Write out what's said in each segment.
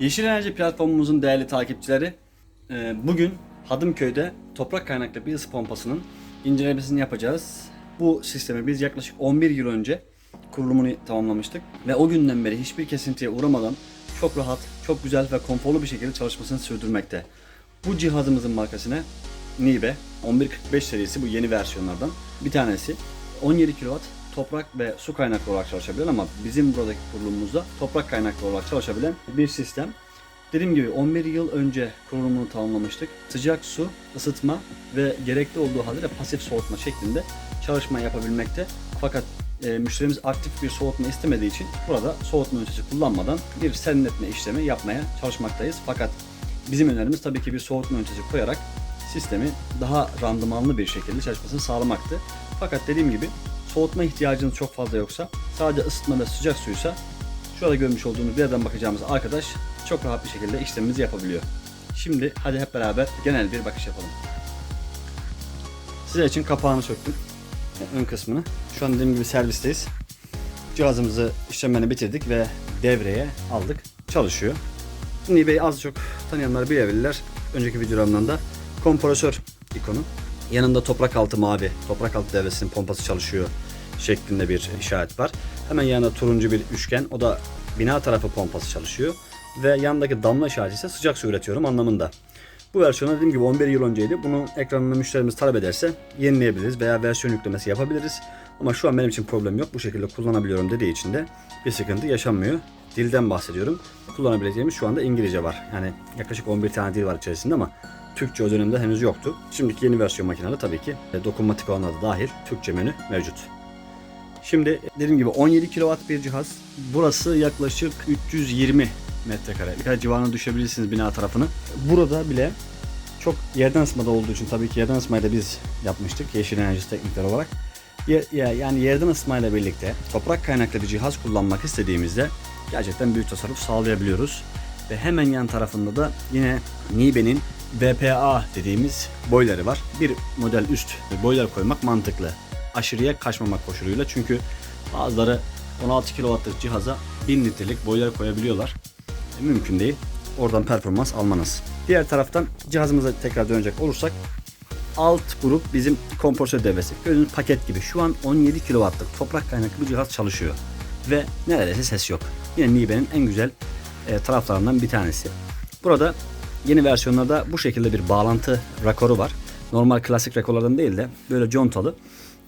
Yeşil Enerji platformumuzun değerli takipçileri, e, bugün Hadımköy'de toprak kaynaklı bir ısı pompasının incelemesini yapacağız. Bu sistemi biz yaklaşık 11 yıl önce kurulumunu tamamlamıştık ve o günden beri hiçbir kesintiye uğramadan çok rahat, çok güzel ve konforlu bir şekilde çalışmasını sürdürmekte. Bu cihazımızın markası ne? Nibe 1145 serisi bu yeni versiyonlardan bir tanesi. 17 kW toprak ve su kaynaklı olarak çalışabilen ama bizim buradaki kurulumumuzda toprak kaynaklı olarak çalışabilen bir sistem. Dediğim gibi 11 yıl önce kurulumunu tamamlamıştık. Sıcak su, ısıtma ve gerekli olduğu halde de pasif soğutma şeklinde çalışma yapabilmekte. Fakat e, müşterimiz aktif bir soğutma istemediği için burada soğutma ünitesi kullanmadan bir serinletme işlemi yapmaya çalışmaktayız. Fakat bizim önerimiz tabii ki bir soğutma ünitesi koyarak sistemi daha randımanlı bir şekilde çalışmasını sağlamaktı. Fakat dediğim gibi soğutma ihtiyacınız çok fazla yoksa sadece ısıtma ve sıcak suysa şurada görmüş olduğunuz yerden bakacağımız arkadaş çok rahat bir şekilde işlemimizi yapabiliyor. Şimdi hadi hep beraber genel bir bakış yapalım. Size için kapağını söktüm. Ön kısmını. Şu an dediğim gibi servisteyiz. Cihazımızı işlemlerini bitirdik ve devreye aldık. Çalışıyor. Nibe'yi az çok tanıyanlar bilebilirler. Önceki videolarımdan da kompresör ikonu. Yanında toprak altı mavi, toprak altı devresinin pompası çalışıyor şeklinde bir işaret var. Hemen yanında turuncu bir üçgen, o da bina tarafı pompası çalışıyor. Ve yanındaki damla işareti ise sıcak su üretiyorum anlamında. Bu versiyona dediğim gibi 11 yıl önceydi. Bunun ekranını müşterimiz talep ederse yenileyebiliriz veya versiyon yüklemesi yapabiliriz. Ama şu an benim için problem yok. Bu şekilde kullanabiliyorum dediği için de bir sıkıntı yaşanmıyor. Dilden bahsediyorum. Kullanabileceğimiz şu anda İngilizce var. Yani yaklaşık 11 tane dil var içerisinde ama Türkçe o dönemde henüz yoktu. Şimdiki yeni versiyon makinede tabii ki e, dokunmatik olanlar da dahil Türkçe menü mevcut. Şimdi dediğim gibi 17 kW bir cihaz. Burası yaklaşık 320 metrekare. Birkaç civarına düşebilirsiniz bina tarafını. Burada bile çok yerden ısıtmada olduğu için tabii ki yerden ısıtmayı da biz yapmıştık. Yeşil Enerjisi teknikler olarak. Yani yerden ısıtmayla birlikte toprak kaynaklı bir cihaz kullanmak istediğimizde gerçekten büyük tasarruf sağlayabiliyoruz. Ve hemen yan tarafında da yine Nibe'nin VPA dediğimiz boyları var. Bir model üst boiler koymak mantıklı. Aşırıya kaçmamak koşuluyla çünkü bazıları 16 kW'lık cihaza 1000 litrelik boiler koyabiliyorlar. E, Mümkün değil. Oradan performans almanız. Diğer taraftan cihazımıza tekrar dönecek olursak alt grup bizim kompresör devresi. Gördüğünüz paket gibi. Şu an 17 kW'lık toprak kaynaklı bir cihaz çalışıyor. Ve neredeyse ses yok. Yine Nibe'nin en güzel e, taraflarından bir tanesi. Burada yeni versiyonlarda bu şekilde bir bağlantı rakoru var. Normal klasik rakorlardan değil de böyle contalı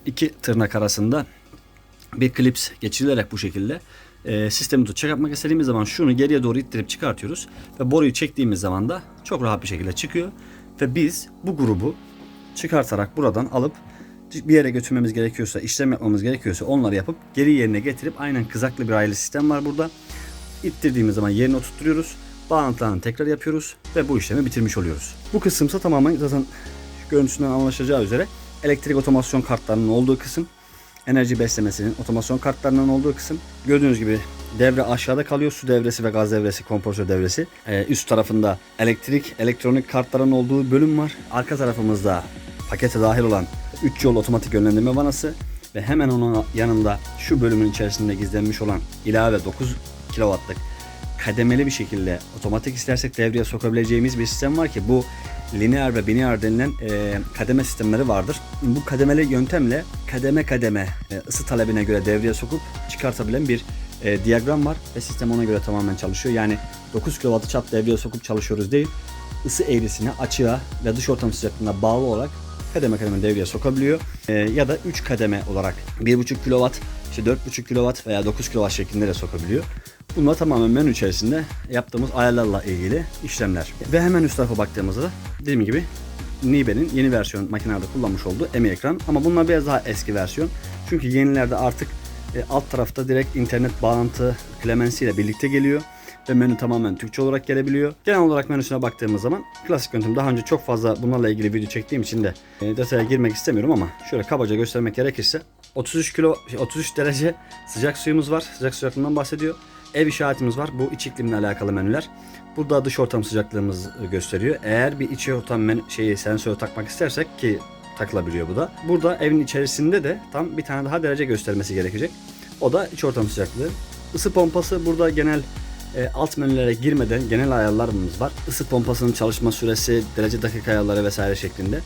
iki tırnak arasında bir klips geçirilerek bu şekilde e, sistemi tutacak yapmak istediğimiz zaman şunu geriye doğru ittirip çıkartıyoruz ve boruyu çektiğimiz zaman da çok rahat bir şekilde çıkıyor ve biz bu grubu çıkartarak buradan alıp bir yere götürmemiz gerekiyorsa, işlem yapmamız gerekiyorsa onları yapıp geri yerine getirip aynen kızaklı bir aile sistem var burada. İttirdiğimiz zaman yerine oturtuyoruz. Bağlantılarını tekrar yapıyoruz ve bu işlemi bitirmiş oluyoruz. Bu kısımsa tamamen zaten görüntüsünden anlaşılacağı üzere elektrik otomasyon kartlarının olduğu kısım enerji beslemesinin otomasyon kartlarının olduğu kısım. Gördüğünüz gibi devre aşağıda kalıyor. Su devresi ve gaz devresi, kompresör devresi. Ee, üst tarafında elektrik, elektronik kartların olduğu bölüm var. Arka tarafımızda pakete dahil olan 3 yol otomatik yönlendirme vanası ve hemen onun yanında şu bölümün içerisinde gizlenmiş olan ilave 9 kW'lık kademeli bir şekilde otomatik istersek devreye sokabileceğimiz bir sistem var ki bu lineer ve biner denilen e, kademe sistemleri vardır. Bu kademeli yöntemle kademe kademe e, ısı talebine göre devreye sokup çıkartabilen bir e, diyagram var ve sistem ona göre tamamen çalışıyor. Yani 9 kW'ı çat devreye sokup çalışıyoruz değil. ısı eğrisine, açığa ve dış ortam sıcaklığına bağlı olarak kademe kademe devreye sokabiliyor. E, ya da 3 kademe olarak 1.5 kW, işte 4.5 kW veya 9 kW şeklinde de sokabiliyor. Bunlar tamamen menü içerisinde yaptığımız ayarlarla ilgili işlemler. Ve hemen üst tarafa baktığımızda da dediğim gibi Nibe'nin yeni versiyon makinelerde kullanmış olduğu EMI ekran. Ama bunlar biraz daha eski versiyon. Çünkü yenilerde artık e, alt tarafta direkt internet bağlantı klemensiyle birlikte geliyor. Ve menü tamamen Türkçe olarak gelebiliyor. Genel olarak menüsüne baktığımız zaman klasik yöntem daha önce çok fazla bunlarla ilgili video çektiğim için de e, detaya girmek istemiyorum ama şöyle kabaca göstermek gerekirse 33 kilo 33 derece sıcak suyumuz var. Sıcak sıcaklığından bahsediyor. Ev işaretimiz var. Bu iç iklimle alakalı menüler. Burada dış ortam sıcaklığımız gösteriyor. Eğer bir iç ortam menü, şeyi sensörü takmak istersek ki takılabiliyor bu da. Burada evin içerisinde de tam bir tane daha derece göstermesi gerekecek. O da iç ortam sıcaklığı. Isı pompası burada genel E, alt menülere girmeden genel ayarlarımız var. Isı pompasının çalışma süresi, derece dakika ayarları vesaire şeklinde.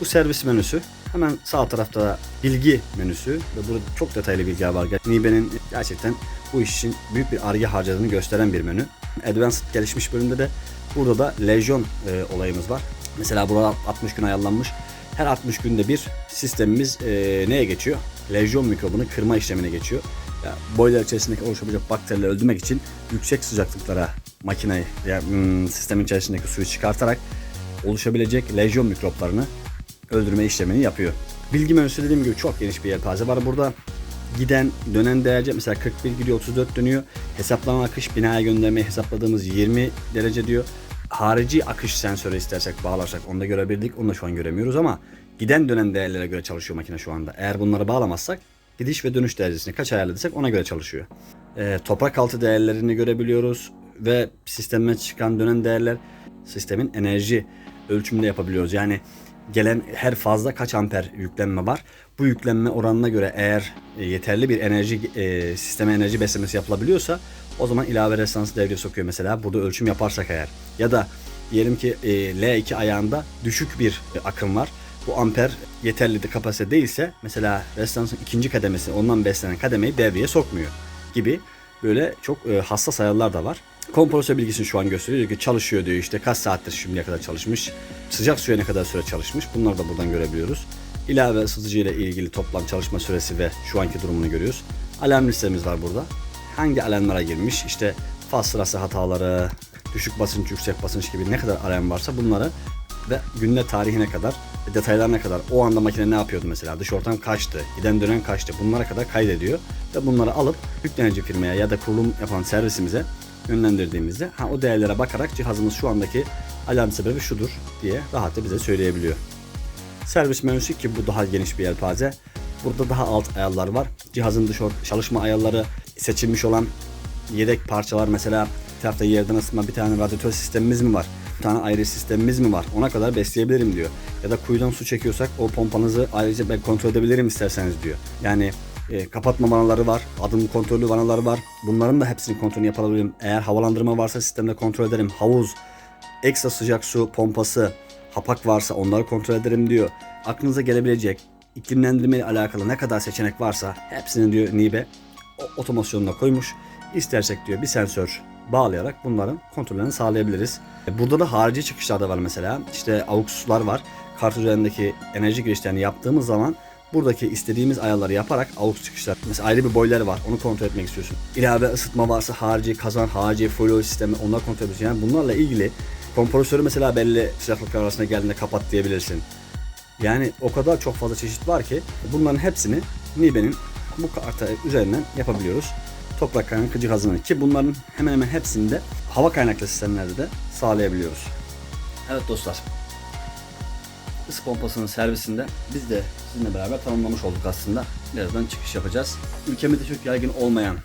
Bu servis menüsü. Hemen sağ tarafta da bilgi menüsü ve burada çok detaylı bilgiler var. Nibe'nin gerçekten bu iş için büyük bir arge harcadığını gösteren bir menü. Advanced gelişmiş bölümde de burada da Legion e, olayımız var. Mesela burada 60 gün ayarlanmış. Her 60 günde bir sistemimiz e, neye geçiyor? Legion mikrobunu kırma işlemine geçiyor. Ya, boiler içerisindeki oluşabilecek bakterileri öldürmek için yüksek sıcaklıklara makineyi yani, hmm, sistemin içerisindeki suyu çıkartarak oluşabilecek lejyon mikroplarını öldürme işlemini yapıyor. Bilgi menüsü dediğim gibi çok geniş bir yelpaze var. Burada giden dönen derece mesela 41 gidiyor 34 dönüyor. Hesaplanan akış binaya göndermeyi hesapladığımız 20 derece diyor. Harici akış sensörü istersek bağlarsak onu da görebildik. Onu da şu an göremiyoruz ama giden dönen değerlere göre çalışıyor makine şu anda. Eğer bunları bağlamazsak gidiş ve dönüş derecesini kaç ayarladıysak ona göre çalışıyor. Ee, toprak altı değerlerini görebiliyoruz ve sistemden çıkan dönen değerler sistemin enerji ölçümünde yapabiliyoruz. Yani gelen her fazla kaç amper yüklenme var. Bu yüklenme oranına göre eğer e, yeterli bir enerji e, sisteme enerji beslemesi yapılabiliyorsa o zaman ilave restansı devreye sokuyor mesela. Burada ölçüm yaparsak eğer. Ya da diyelim ki e, L2 ayağında düşük bir e, akım var. Bu amper yeterli de kapasite değilse mesela restansın ikinci kademesi ondan beslenen kademeyi devreye sokmuyor gibi böyle çok e, hassas ayarlar da var. Kompresör bilgisini şu an gösteriyor ki çalışıyor diyor işte kaç saattir şimdiye kadar çalışmış. Sıcak suya ne kadar süre çalışmış bunları da buradan görebiliyoruz. İlave ısıtıcı ile ilgili toplam çalışma süresi ve şu anki durumunu görüyoruz. Alarm listemiz var burada. Hangi alarmlara girmiş işte faz sırası hataları, düşük basınç, yüksek basınç gibi ne kadar alarm varsa bunları ve günde tarihine kadar detaylarına kadar o anda makine ne yapıyordu mesela dış ortam kaçtı, giden dönen kaçtı bunlara kadar kaydediyor ve bunları alıp yüklenici firmaya ya da kurulum yapan servisimize yönlendirdiğimizde ha, o değerlere bakarak cihazımız şu andaki alarm sebebi şudur diye rahatça bize söyleyebiliyor. Servis menüsü ki bu daha geniş bir yelpaze. Burada daha alt ayarlar var. Cihazın dış çalışma ayarları seçilmiş olan yedek parçalar mesela bir tarafta yerden ısıtma bir tane radyatör sistemimiz mi var? Bir tane ayrı sistemimiz mi var? Ona kadar besleyebilirim diyor. Ya da kuyudan su çekiyorsak o pompanızı ayrıca ben kontrol edebilirim isterseniz diyor. Yani e, kapatma vanaları var, adım kontrollü vanaları var. Bunların da hepsini kontrolünü yapabilirim. Eğer havalandırma varsa sistemde kontrol ederim. Havuz, ekstra sıcak su pompası, hapak varsa onları kontrol ederim diyor. Aklınıza gelebilecek iklimlendirme ile alakalı ne kadar seçenek varsa hepsini diyor Nibe otomasyonuna koymuş. İstersek diyor bir sensör bağlayarak bunların kontrollerini sağlayabiliriz. E, Burada da harici çıkışlar da var mesela. İşte AUX'lar var. Kart üzerindeki enerji girişlerini yaptığımız zaman buradaki istediğimiz ayarları yaparak AUX çıkışlar. Mesela ayrı bir boiler var. Onu kontrol etmek istiyorsun. İlave ısıtma varsa harici, kazan, harici, folyo sistemi onları kontrol ediyorsun. Yani bunlarla ilgili kompresörü mesela belli sıcaklıklar arasında geldiğinde kapat diyebilirsin. Yani o kadar çok fazla çeşit var ki bunların hepsini Nibe'nin bu karta üzerinden yapabiliyoruz. Toprak kaynaklı cihazını ki bunların hemen hemen hepsini de hava kaynaklı sistemlerde de sağlayabiliyoruz. Evet dostlar. Isı pompasının servisinde biz de sizinle beraber tanımlamış olduk aslında. Birazdan çıkış yapacağız. Ülkemizde çok yaygın olmayan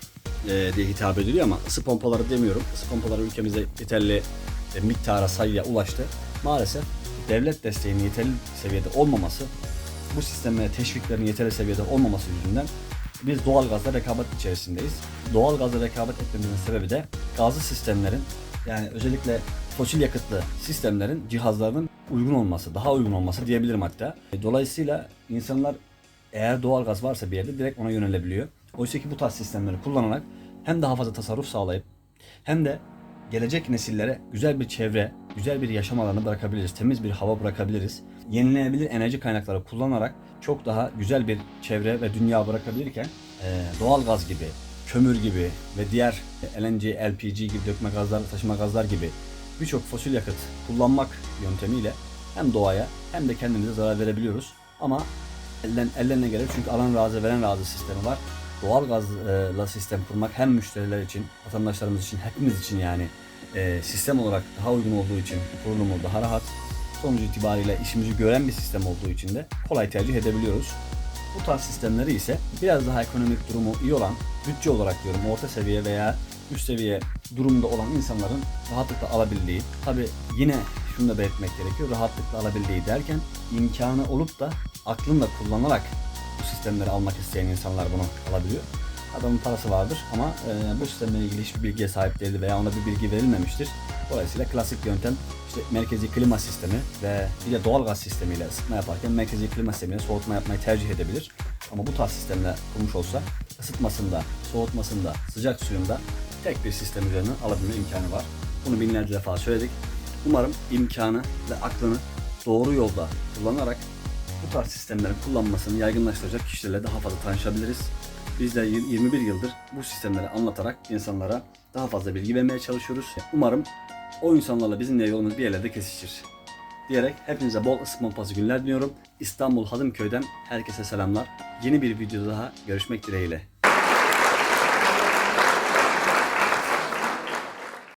e, diye hitap ediliyor ama ısı pompaları demiyorum. Isı pompaları ülkemizde yeterli e, miktara sayıya ulaştı. Maalesef devlet desteğinin yeterli seviyede olmaması, bu sistemlere teşviklerin yeterli seviyede olmaması yüzünden biz doğal gazla rekabet içerisindeyiz. Doğal gazla rekabet etmemizin sebebi de gazlı sistemlerin yani özellikle fosil yakıtlı sistemlerin cihazlarının uygun olması, daha uygun olması diyebilirim hatta. Dolayısıyla insanlar eğer doğal gaz varsa bir yerde direkt ona yönelebiliyor. Oysa ki bu tarz sistemleri kullanarak hem daha fazla tasarruf sağlayıp hem de gelecek nesillere güzel bir çevre, güzel bir yaşam alanı bırakabiliriz. Temiz bir hava bırakabiliriz. Yenilenebilir enerji kaynakları kullanarak çok daha güzel bir çevre ve dünya bırakabilirken eee, doğal gaz gibi, kömür gibi ve diğer LNG, LPG gibi dökme gazlar, taşıma gazlar gibi birçok fosil yakıt kullanmak yöntemiyle hem doğaya hem de kendimize zarar verebiliyoruz. Ama elden ellerine gelir çünkü alan razı veren razı sistemi var. Doğal gazla sistem kurmak hem müşteriler için, vatandaşlarımız için, hepimiz için yani e, sistem olarak daha uygun olduğu için kurulumu daha rahat. Sonuç itibariyle işimizi gören bir sistem olduğu için de kolay tercih edebiliyoruz. Bu tarz sistemleri ise biraz daha ekonomik durumu iyi olan, bütçe olarak diyorum orta seviye veya üst seviye durumda olan insanların rahatlıkla alabildiği, tabi yine şunu da belirtmek gerekiyor, rahatlıkla alabildiği derken imkanı olup da aklını da kullanarak bu sistemleri almak isteyen insanlar bunu alabiliyor. Adamın parası vardır ama e, bu sistemle ilgili hiçbir bilgiye sahip değildi veya ona bir bilgi verilmemiştir. Dolayısıyla klasik yöntem işte merkezi klima sistemi ve bir de doğal gaz sistemiyle ısıtma yaparken merkezi klima sistemiyle soğutma yapmayı tercih edebilir. Ama bu tarz sistemle kurmuş olsa ısıtmasında, soğutmasında, sıcak suyunda tek bir sistem üzerine alabilme imkanı var. Bunu binlerce defa söyledik. Umarım imkanı ve aklını doğru yolda kullanarak bu tarz sistemlerin kullanmasını yaygınlaştıracak kişilerle daha fazla tanışabiliriz. Biz de y- 21 yıldır bu sistemleri anlatarak insanlara daha fazla bilgi vermeye çalışıyoruz. Umarım o insanlarla bizimle yolumuz bir yerlerde kesişir. Diyerek hepinize bol ısıtma pası günler diliyorum. İstanbul Hadımköy'den herkese selamlar. Yeni bir videoda daha görüşmek dileğiyle.